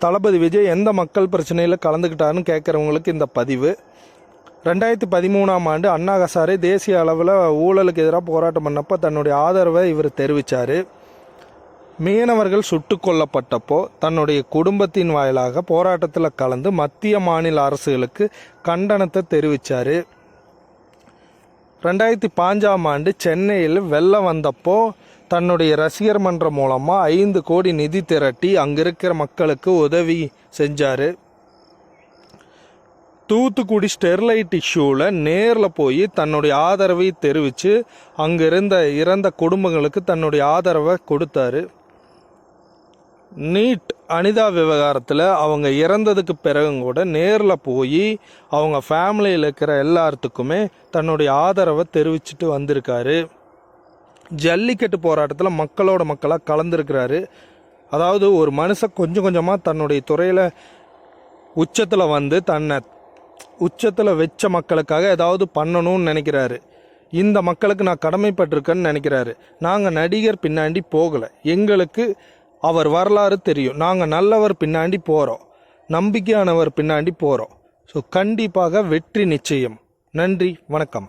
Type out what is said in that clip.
தளபதி விஜய் எந்த மக்கள் பிரச்சனையில் கலந்துக்கிட்டாருன்னு கேட்குறவங்களுக்கு இந்த பதிவு. ரெண்டாயிரத்தி பதிமூணாம் ஆண்டு அண்ணா ஹசாரே தேசிய அளவில் ஊழலுக்கு எதிராக போராட்டம் பண்ணப்போ தன்னுடைய ஆதரவை இவர் தெரிவித்தார் மீனவர்கள் சுட்டு கொல்லப்பட்டப்போ தன்னுடைய குடும்பத்தின் வாயிலாக போராட்டத்தில் கலந்து மத்திய மாநில அரசுகளுக்கு கண்டனத்தை தெரிவித்தார் ரெண்டாயிரத்தி பாஞ்சாம் ஆண்டு சென்னையில் வெள்ளம் வந்தப்போ தன்னுடைய ரசிகர் மன்றம் மூலமாக ஐந்து கோடி நிதி திரட்டி அங்கே இருக்கிற மக்களுக்கு உதவி செஞ்சார். தூத்துக்குடி ஸ்டெர்லைட் இஷ்யூவில் நேரில் போய் தன்னுடைய ஆதரவை தெரிவித்து அங்கே இருந்த இறந்த குடும்பங்களுக்கு தன்னுடைய ஆதரவை கொடுத்தாரு. நீட் அனிதா விவகாரத்தில் அவங்க இறந்ததுக்கு பிறகும் கூட நேரில் போய் அவங்க ஃபேமிலியில் இருக்கிற எல்லாத்துக்குமே தன்னுடைய ஆதரவை தெரிவிச்சுட்டு வந்திருக்காரு. ஜல்லிக்கட்டு போராட்டத்தில் மக்களோட மக்களாக கலந்துருக்கிறாரு. அதாவது ஒரு மனுஷன் கொஞ்சம் கொஞ்சமாக தன்னுடைய துறையில் உச்சத்தில் வந்து தன்னை உச்சத்தில் வச்ச மக்களுக்காக ஏதாவது பண்ணணும்னு நினைக்கிறாரு. இந்த மக்களுக்கு நான் கடமைப்பட்டிருக்கேன்னு நினைக்கிறாரு. நாங்கள் நடிகர் பின்னாடி போகலை. எங்களுக்கு அவர் வரலாறு தெரியும். நாங்கள் நல்லவர் பின்னாடி போகிறோம் நம்பிக்கையானவர் பின்னாடி போகிறோம் ஸோ கண்டிப்பாக வெற்றி நிச்சயம். நன்றி வணக்கம்.